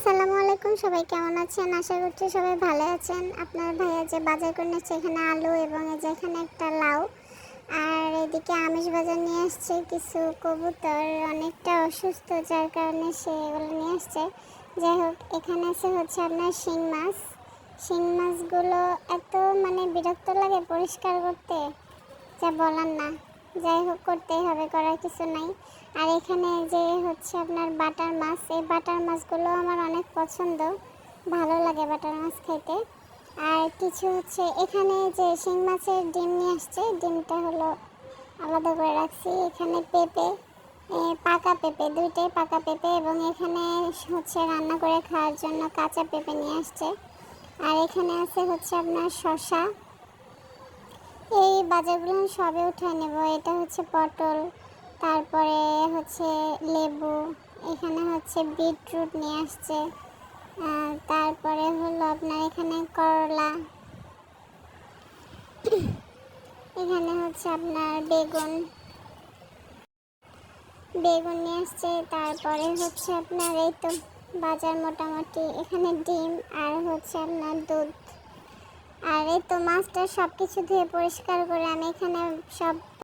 আসসালামু আলাইকুম, সবাই কেমন আছেন? আশা করছি সবাই ভালো আছেন। আপনার ভাইয়া যে বাজার করে নিচ্ছে এখানে আলু এবং এই যে এখানে একটা লাউ। আর এদিকে আমিষ বাজার নিয়ে আসছে কিছু কবুতর, অনেকটা অসুস্থ, যার কারণে সে এগুলো নিয়ে আসছে। যাই হোক, এখানে আছে হচ্ছে আপনার শিং মাছ। শিং মাছগুলো এত মানে বিরক্ত লাগে পরিষ্কার করতে, যা বলার না। যাই হোক, করতেই হবে, করার কিছু নাই। আর এখানে যে হচ্ছে আপনার বাটার মাছ, এই বাটার মাছগুলো আমার অনেক পছন্দ। ভালো লাগে বাটার মাছ খেতে। আর কিছু হচ্ছে, এখানে যে শিং মাছের ডিম নিয়ে আসছে, ডিমটা হলো আলাদা করে রাখছি। এখানে পেঁপে পাকা পেঁপে, দুইটাই পাকা পেঁপে এবং এখানে হচ্ছে রান্না করে খাওয়ার জন্য কাঁচা পেঁপে নিয়ে আসছে। আর এখানে আছে হচ্ছে আপনার শশা এই বাজারগুলো আমি সবে উঠায় নেব। এটা হচ্ছে পটল, তারপরে হচ্ছে লেবু, এখানে হচ্ছে বিটরুট নিয়ে আসছে তারপরে হলো আপনার এখানে করলা, এখানে হচ্ছে আপনার বেগুন বেগুন নিয়ে আসছে, তারপরে হচ্ছে আপনার এই তো বাজার মোটামুটি, এখানে ডিম আর হচ্ছে আপনার দুধ। আর এই তো মাছটা সব কিছু ধুয়ে পরিষ্কার করে আমি এখানে সব